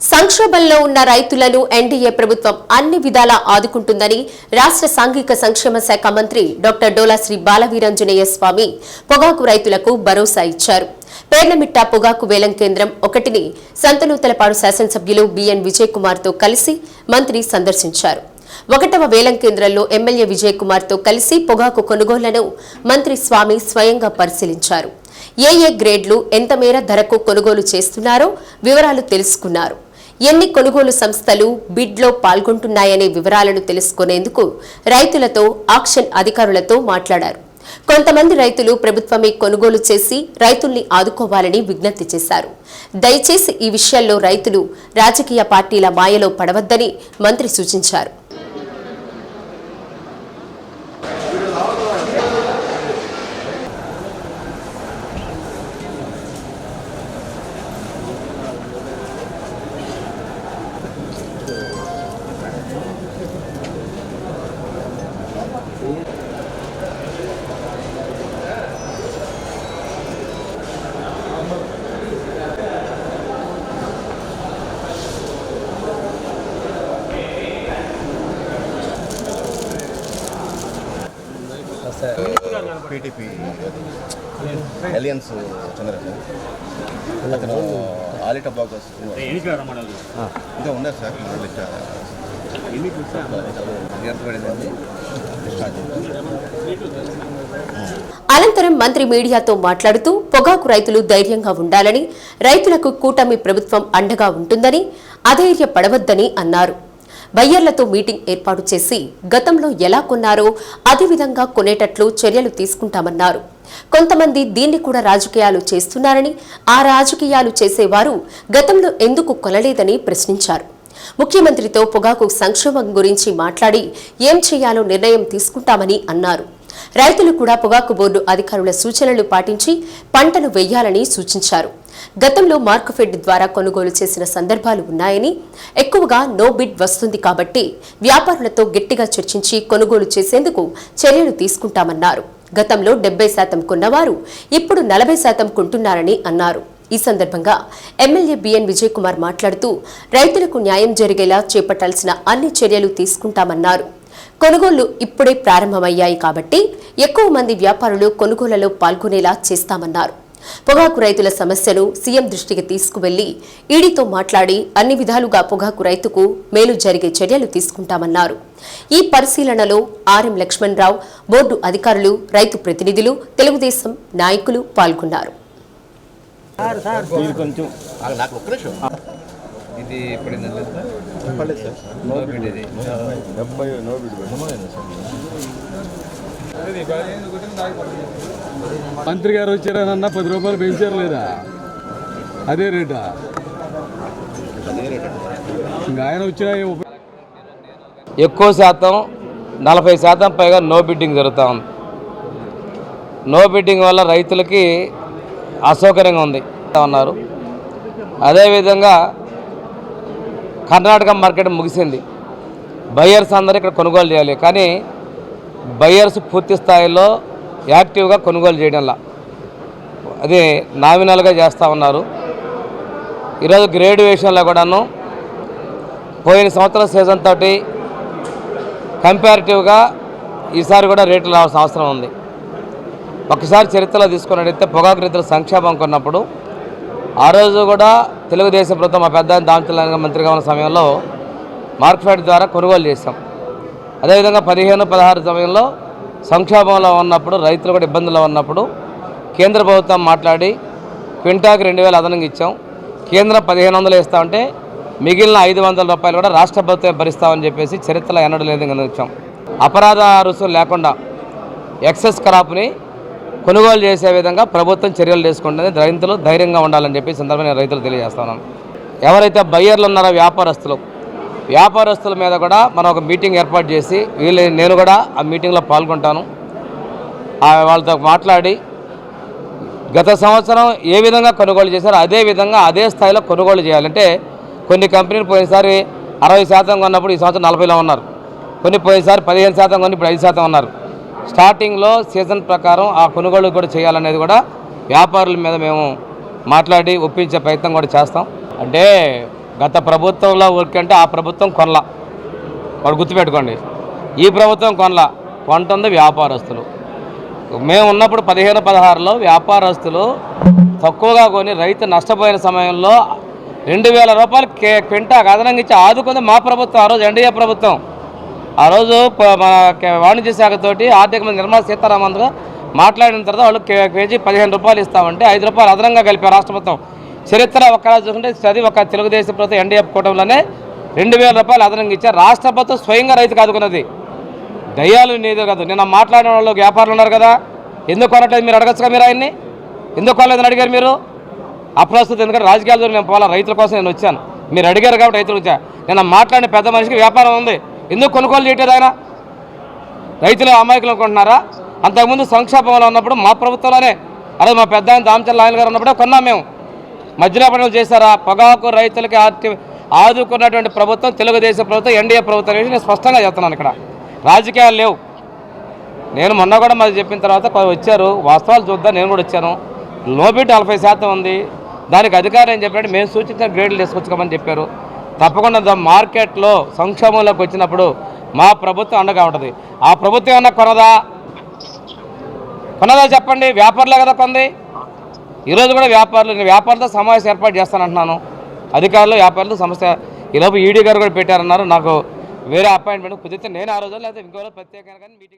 సంక్షోభంలో ఉన్న రైతులను ఎన్డీఏ ప్రభుత్వం అన్ని విధాలా ఆదుకుంటుందని రాష్ట్ర సాంఘిక సంక్షేమ శాఖ మంత్రి డాక్టర్ డోలాశ్రీ బాలవీరంజనేయ స్వామి పొగాకు రైతులకు భరోసా ఇచ్చారు. పేర్లమిట్ట పొగాకు వేలం కేంద్రం ఒకటిని సంతనూతలపాడు శాసనసభ్యులు బిఎన్ విజయ్ కుమార్తో కలిసి మంత్రి సందర్శించారు. ఒకటవ వేలం కేంద్రంలో ఎమ్మెల్యే విజయ్ కుమార్తో కలిసి పొగాకు కొనుగోళ్ళను మంత్రి స్వామి స్వయంగా పరిశీలించారు. ఏ ఏ గ్రేడ్లు ఎంత మేర ధరకు కొనుగోలు చేస్తున్నారో వివరాలు తెలుసుకున్నారు. ఎన్ని కొనుగోలు సంస్థలు బిడ్లో పాల్గొంటున్నాయనే వివరాలను తెలుసుకునేందుకు రైతులతో ఆక్షన్ అధికారులతో మాట్లాడారు. కొంతమంది రైతులు ప్రభుత్వమే కొనుగోలు చేసి రైతుల్ని ఆదుకోవాలని విజ్ఞప్తి చేశారు. దయచేసి ఈ విషయాల్లో రైతులు రాజకీయ పార్టీల మాయలో పడవద్దని మంత్రి సూచించారు. పీటీపీ అలియన్స్ చంద్రబాబు అతను ఆలిటా ఇంకా ఉన్నారు సార్ లిస్ట్. అనంతరం మంత్రి మీడియాతో మాట్లాడుతూ పొగాకు రైతులు ధైర్యంగా ఉండాలని రైతులకు కూటమి ప్రభుత్వం అండగా ఉంటుందని అధైర్యపడవద్దని అన్నారు. బయ్యర్లతో మీటింగ్ ఏర్పాటు చేసి గతంలో ఎలా కొన్నారో అదేవిధంగా కొనేటట్లు చర్యలు తీసుకుంటామన్నారు. కొంతమంది దీన్ని కూడా రాజకీయాలు చేస్తున్నారని ఆ రాజకీయాలు చేసేవారు గతంలో ఎందుకు కొనలేదని ప్రశ్నించారు. ముఖ్యమంత్రితో పొగాకు సంక్షోభం గురించి మాట్లాడి ఏం చేయాలో నిర్ణయం తీసుకుంటామని అన్నారు. రైతులు కూడా పొగాకు బోర్డు అధికారుల సూచనలు పాటించి పంటను వెయ్యాలని సూచించారు. గతంలో మార్కుఫెడ్ ద్వారా కొనుగోలు చేసిన సందర్భాలు ఉన్నాయని ఎక్కువగా నో బిడ్ వస్తుంది కాబట్టి వ్యాపారులతో గట్టిగా చర్చించి కొనుగోలు చేసేందుకు చర్యలు తీసుకుంటామన్నారు. గతంలో డెబ్బై శాతం కొన్నవారు ఇప్పుడు నలభై శాతం కొంటున్నారని అన్నారు. ఈ సందర్భంగా ఎమ్మెల్యే బిఎన్ విజయ్ కుమార్ మాట్లాడుతూ రైతులకు న్యాయం జరిగేలా చేపట్టాల్సిన అన్ని చర్యలు తీసుకుంటామన్నారు. కొనుగోళ్ళు ఇప్పుడే ప్రారంభమయ్యాయి కాబట్టి ఎక్కువ మంది వ్యాపారులు కొనుగోళ్ళలో పాల్గొనేలా చేస్తామన్నారు. పొగాకు రైతుల సమస్యను సీఎం దృష్టికి తీసుకువెళ్ళి ఈడీతో మాట్లాడి అన్ని విధాలుగా పొగాకు రైతుకు మేలు జరిగే చర్యలు తీసుకుంటామన్నారు. ఈ పరిశీలనలో ఆర్ఎం లక్ష్మణరావు బోర్డు అధికారులు రైతు ప్రతినిధులు తెలుగుదేశం నాయకులు పాల్గొన్నారు. ఇది పడిందండి సార్. డెబ్బై మంత్రి గారు వచ్చారనన్న పది రూపాయలు పెంచారు లేదా? అదే రేటా? ఇంకా ఆయన వచ్చిన ఎక్కువ శాతం నలభై శాతం పైగా నో బిడ్డింగ్ జరుగుతూ ఉంది. నో బిడ్డింగ్ వల్ల రైతులకి అసౌకర్యంగా ఉంది. అన్నారు అదేవిధంగా కర్ణాటక మార్కెట్ ముగిసింది. బయ్యర్స్ అందరూ ఇక్కడ కొనుగోలు చేయాలి. కానీ బయ్యర్స్ పూర్తి స్థాయిలో యాక్టివ్గా కొనుగోలు చేయడంలా. అది నామినల్గా చేస్తూ ఉన్నారు. ఈరోజు గ్రేడ్యుయేషన్లో కూడాను పోయిన సంవత్సరం సీజన్ తోటి కంపారిటివ్గా ఈసారి కూడా రేట్లు రావాల్సిన అవసరం ఉంది. ఒకసారి చరిత్రలో తీసుకున్నట్టయితే పొగాకు రైతుల సంక్షేమం కొన్నప్పుడు ఆ రోజు కూడా తెలుగుదేశం ప్రభుత్వం మా పెద్ద దామచల మంత్రిగా ఉన్న సమయంలో మార్కెట్ ద్వారా కొనుగోలు చేశాం. అదేవిధంగా పదిహేను పదహారు సమయంలో సంక్షోభంలో ఉన్నప్పుడు రైతులు కూడా ఇబ్బందుల్లో ఉన్నప్పుడు కేంద్ర ప్రభుత్వం మాట్లాడి క్వింటాకి రెండు వేలు అదనంగా ఇచ్చాం. కేంద్రం పదిహేను వందలు ఇస్తామంటే మిగిలిన ఐదు వందల రూపాయలు కూడా రాష్ట్ర ప్రభుత్వం భరిస్తామని చెప్పేసి చరిత్రలో ఎన్నడూ లేదు ఇచ్చాం అపరాధ రుసులు లేకుండా ఎక్సెస్ క్రాప్ని కొనుగోలు చేసే విధంగా ప్రభుత్వం చర్యలు తీసుకుంటుంది. రైతులు ధైర్యంగా ఉండాలని చెప్పి సందర్భంగా రైతులు తెలియజేస్తున్నాను ఎవరైతే బయ్యర్లు ఉన్నారో వ్యాపారస్తులు వ్యాపారస్తుల మీద కూడా మనం ఒక మీటింగ్ ఏర్పాటు చేసి వీళ్ళు నేను కూడా ఆ మీటింగ్లో పాల్గొంటాను. వాళ్ళతో మాట్లాడి గత సంవత్సరం ఏ విధంగా కొనుగోలు చేశారో అదే విధంగా అదే స్థాయిలో కొనుగోలు చేయాలంటే కొన్ని కంపెనీలు పోయినసారి అరవై శాతం కొన్నప్పుడు ఈ సంవత్సరం నలభైలో ఉన్నారు. కొన్ని పోయినసారి పదిహేను శాతం కొని ఇప్పుడు ఐదు శాతం ఉన్నారు. స్టార్టింగ్లో సీజన్ ప్రకారం ఆ కొనుగోలు కూడా చేయాలనేది కూడా వ్యాపారుల మీద మేము మాట్లాడి ఒప్పించే ప్రయత్నం కూడా చేస్తాం. అంటే గత ప్రభుత్వంలో ఊరికంటే ఆ ప్రభుత్వం కొనల. వాడు గుర్తుపెట్టుకోండి. ఈ ప్రభుత్వం కొనల. కొంటుంది వ్యాపారస్తులు. మేము ఉన్నప్పుడు పదిహేను పదహారులో వ్యాపారస్తులు తక్కువగా కొని రైతు నష్టపోయిన సమయంలో రెండు వేల రూపాయలు కే క్వింటాకు అదనంగా ఇచ్చి ఆదుకుంది మా ప్రభుత్వం ఆ రోజు ఎన్డీఏ ప్రభుత్వం. ఆ రోజు మన వాణిజ్య శాఖతోటి ఆర్థిక మంత్రి నిర్మలా సీతారామన్ మాట్లాడిన తర్వాత వాళ్ళు కేజీ పదిహేను రూపాయలు ఇస్తామంటే ఐదు రూపాయలు అదనంగా కలిపారు రాష్ట్ర ప్రభుత్వం. చరిత్ర ఒక్క చూసుకుంటే చదివి ఒక తెలుగుదేశం ప్రభుత్వం ఎన్డీఏ కూటమిలోనే రెండు వేల రూపాయలు అదనంగా ఇచ్చారు. రాష్ట్ర ప్రభుత్వం స్వయంగా రైతుకు ఆదుకున్నది దయ్యాలు నీదే కాదు. నిన్న మాట్లాడిన వాళ్ళు వ్యాపారులు ఉన్నారు కదా. ఎందుకు కొనట్లేదు మీరు అడగచ్చుగా మీరు ఆయన్ని? ఎందుకు కొనలేదని అడిగారు మీరు? అప్రస్తుతం ఎందుకంటే రాజకీయాల్లో నేను పోవాలి? రైతుల కోసం నేను వచ్చాను. మీరు అడిగారు కాబట్టి రైతులు వచ్చా. నిన్న మాట్లాడిన పెద్ద మనిషికి వ్యాపారం ఉంది. ఎందుకు కొనుగోలు చేయట్లేదు ఆయన? రైతులు అమాయకులు అనుకుంటున్నారా? అంతకుముందు సంక్షోభంలో ఉన్నప్పుడు మా ప్రభుత్వంలోనే అదే మా పెద్ద ఆయన దామచల్ ఆయన గారు ఉన్నప్పుడే కొన్నాం మేము. మధ్యన పనులు చేశారా? పొగాకు రైతులకి ఆర్టి ఆదుకున్నటువంటి ప్రభుత్వం తెలుగుదేశం ప్రభుత్వం ఎన్డీఏ ప్రభుత్వం అనేది నేను స్పష్టంగా చెప్తున్నాను ఇక్కడ. రాజకీయాలు లేవు. నేను మొన్న కూడా మరి చెప్పిన తర్వాత వచ్చారు. వాస్తవాలు చూద్దాం. నేను కూడా వచ్చాను. లోబిట్ నలభై శాతం ఉంది. దానికి అధికారం ఏం చెప్పారంటే మేము సూచించిన గ్రేడ్లు తీసుకొచ్చుకోమని చెప్పారు. తప్పకుండా మార్కెట్లో సంక్షోభంలోకి వచ్చినప్పుడు మా ప్రభుత్వం అండగా ఉంటుంది. ఆ ప్రభుత్వం ఏమన్నా కొనదా? కొనదా చెప్పండి. వ్యాపారులే కదా కొంది. ఈరోజు కూడా వ్యాపారులు నేను వ్యాపారులతో సమావేశం ఏర్పాటు చేస్తానంటున్నాను. అధికారులు వ్యాపారులతో సమస్య ఈలోపు ఈడీ గారు కూడా పెట్టారన్నారు. నాకు వేరే అపాయింట్మెంట్ కుదిరితే నేను ఆ రోజు లేదా ఇంకో రోజు ప్రత్యేకంగా కానీ మీటింగ్